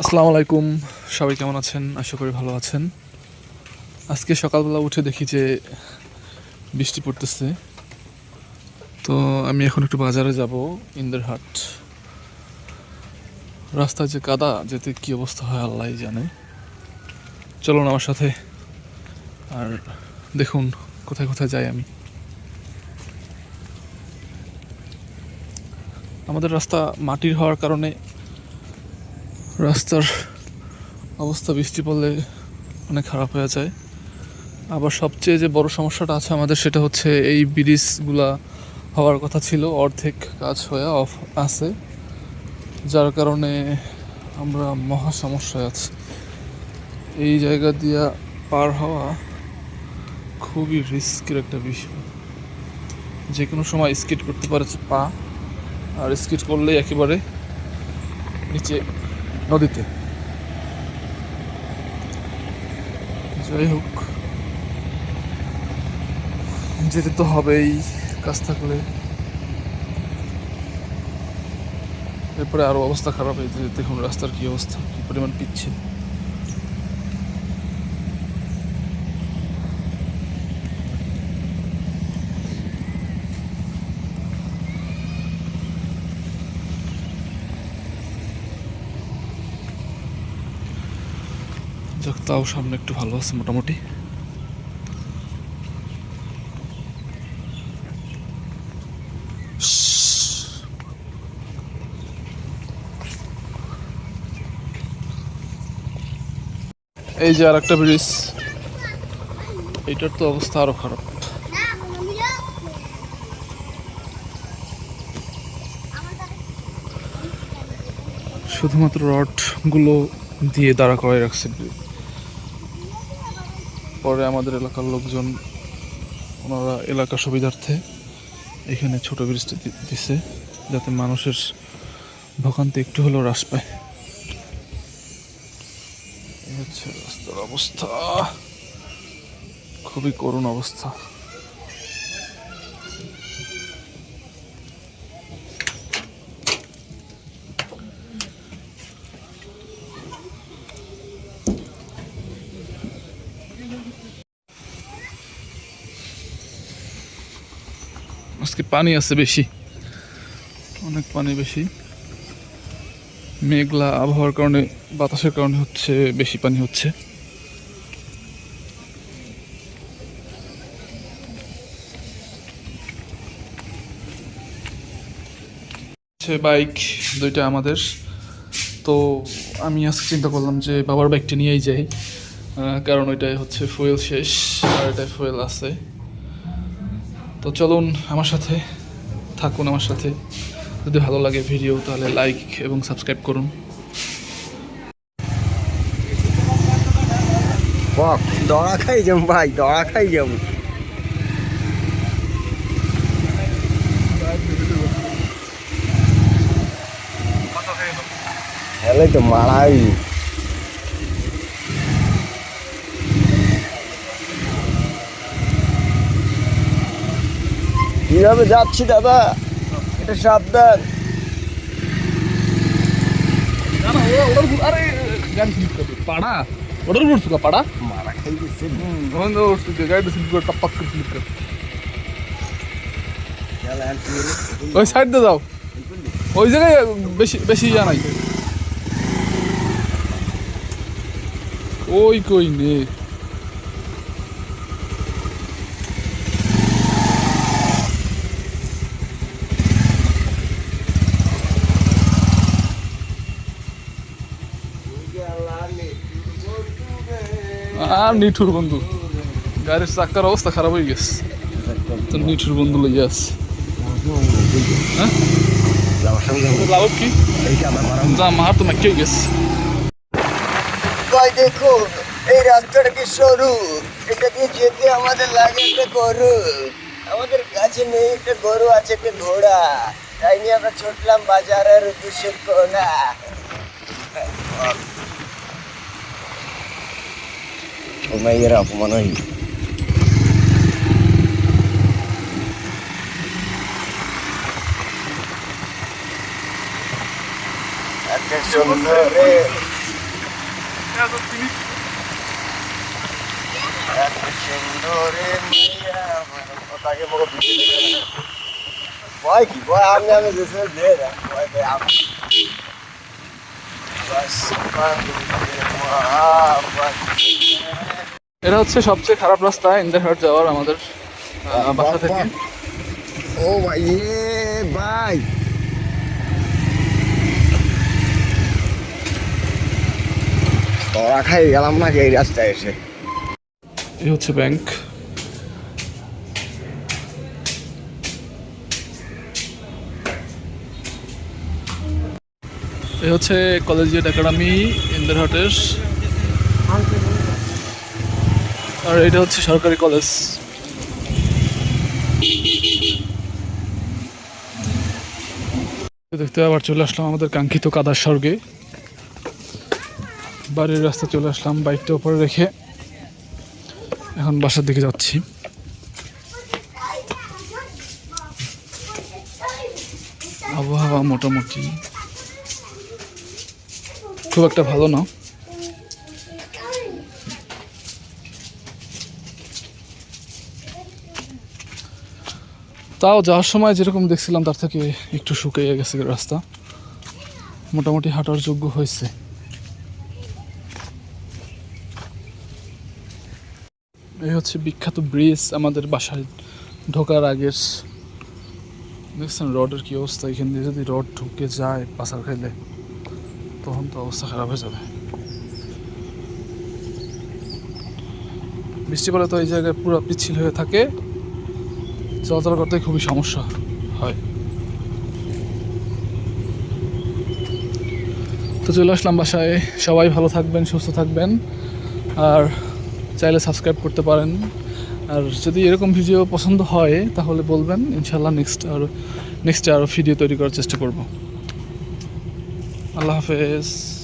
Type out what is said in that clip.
আসসালামু আলাইকুম, সবাই কেমন আছেন? আশা করি ভালো আছেন। আজকে সকালবেলা উঠে দেখি যে বৃষ্টি পড়তেছে। তো আমি এখন একটু বাজারে যাব, ইন্দ্রহাট। রাস্তায় যে কাদা, যেতে কি অবস্থা হয় আল্লাহ জানে। চলুন আমার সাথে, আর দেখুন কোথায় কোথায় যাই আমি। আমাদের রাস্তা মাটির হওয়ার কারণে রাস্তার অবস্থা বৃষ্টি পড়লে অনেক খারাপ হয়ে যায়। আবার সবচেয়ে যে বড় সমস্যাটা আছে আমাদের সেটা হচ্ছে এই ব্রিজগুলা হওয়ার কথা ছিল, অর্ধেক কাজ হয়ে অফ আছে। যার কারণে আমরা মহা সমস্যায় আছি। এই জায়গা দিয়া পার হওয়া খুবই রিস্কের একটা বিষয়। যে কোনো সময় স্কিট করতে পারে পা, আর স্কিট করলেই একেবারে নিচে নদীতে। যাই হোক, যেতে তো হবেই কাজ থাকলে। এরপরে আরও অবস্থা খারাপ হয়ে যেতে দেখুন রাস্তার কী অবস্থা, কী পরিমাণ পিচ্ছে যাক, তাও সামনে একটু ভালো আছে মোটামুটি। এই যে আর একটা ব্রিজ, এইটার তো অবস্থা আরও খারাপ। শুধুমাত্র রডগুলো দিয়ে দাঁড়া করাই রাখছে পরে আমাদের এলাকার লোকজন ওনারা এলাকা সুবিধার্থে এখানে ছোট ব্রিজটা দিছে, যাতে মানুষের ভোগান্তি একটু হলেও হ্রাস পায়। হচ্ছে রাস্তার অবস্থা। খুবই করুণ অবস্থা। আজকে পানি আছে বেশি। অনেক পানি বেশি। মেঘলা আবহাওয়ার কারণে, বাতাসের কারণে হচ্ছে, বেশি পানি হচ্ছে। বাইক দুইটা আমাদের। তো আমি আজকে চিন্তা করলাম যে, বাবার বাইকটা নিয়েই যাই। কারণ ওইটাই হচ্ছে ফুয়েল শেষ, আর এটাই ফুয়েল আছে। তো চলুন আমার সাথে থাকুন, আমার সাথে। যদি ভালো লাগে ভিডিও, তাহলে লাইক এবং সাবস্ক্রাইব করুন। দড়া খাই যাম ভাই, দড়া খাই যাম তো মারাই। কীভাবে যাচ্ছি দাদা এটা সাবধান আরে গাড়ি স্লিপ করবে পাড়া ওটার উপর উঠছো পাড়া মারা খাই গেছে তখন তো উঠছে গাড়িটা স্লিপ করে টপাক করে স্লিপ করে ওই সাইড দিয়ে যাও ওই জায়গায় বেশি বেশি ইয়া নাই ওই কই নে আর নিঠুর বন্ধু। গাড়ির চাকার অবস্থা খারাপ হয়ে গেছে। নিঠুর বন্ধু লইয়া আছে। হ্যাঁ? কি? যা মার গেছে। ভাই দেখুন এই রাস্তাটা কি সরু? এটা দিয়ে যেতে আমাদের লাগে গরু? আমাদের কাছে নেই একটা গরু, আছে একটা ঘোড়া। তাই নিয়ে আমরা ছুটলাম বাজারের উদ্দেশ্যে কোনা। Una yere apumana yok. Atensyonlar. Vay ki, vay amcamız desiniz değil ya. Vay be amcam. এটা হচ্ছে সবচেয়ে খারাপ রাস্তা ইন্দারহাট যাওয়ার আমাদের বাসা থেকে। ও ভাই এ ভাই। খাই গেলাম নাকি এই রাস্তায় এসে? এই হচ্ছে ব্যাংক এই হচ্ছে কলেজিয়েট একাডেমি ইন্দারহাটের আর এটা হচ্ছে সরকারি কলেজ দেখতে আবার চলে আসলাম আমাদের কাঙ্ক্ষিত কাদার স্বর্গে। বাড়ির রাস্তা চলে আসলাম, বাইকটা উপরে রেখে। এখন বাসার দিকে যাচ্ছি। আবহাওয়া মোটামুটি খুব একটা ভালো না। তাও যাওয়ার সময় যেরকম দেখছিলাম, তার থেকে একটু শুকিয়ে গেছে রাস্তা। মোটামুটি হাঁটার যোগ্য হয়েছে। এই হচ্ছে বিখ্যাত ব্রিজ, আমাদের বাসায় ঢোকার আগের। দেখছেন রডের কি অবস্থা? এখান দিয়ে যদি রড ঢুকে যায় পাশার খাইলে। তখন তো অবস্থা খারাপ হয়ে যাবে। বৃষ্টি পড়লে তো এই জায়গায় পুরো পিচ্ছিল হয়ে থাকে। চলাচল করতে খুবই সমস্যা হয়। তো চলে আসলাম বাসায়। সবাই ভালো থাকবেন, সুস্থ থাকবেন। আর চাইলে সাবস্ক্রাইব করতে পারেন। আর যদি এরকম ভিডিও পছন্দ হয়, তাহলে বলবেন। ইনশাল্লাহ নেক্সট আর নেক্সটে আরও ভিডিও তৈরি করার চেষ্টা করব। আল্লাহ হাফেজ।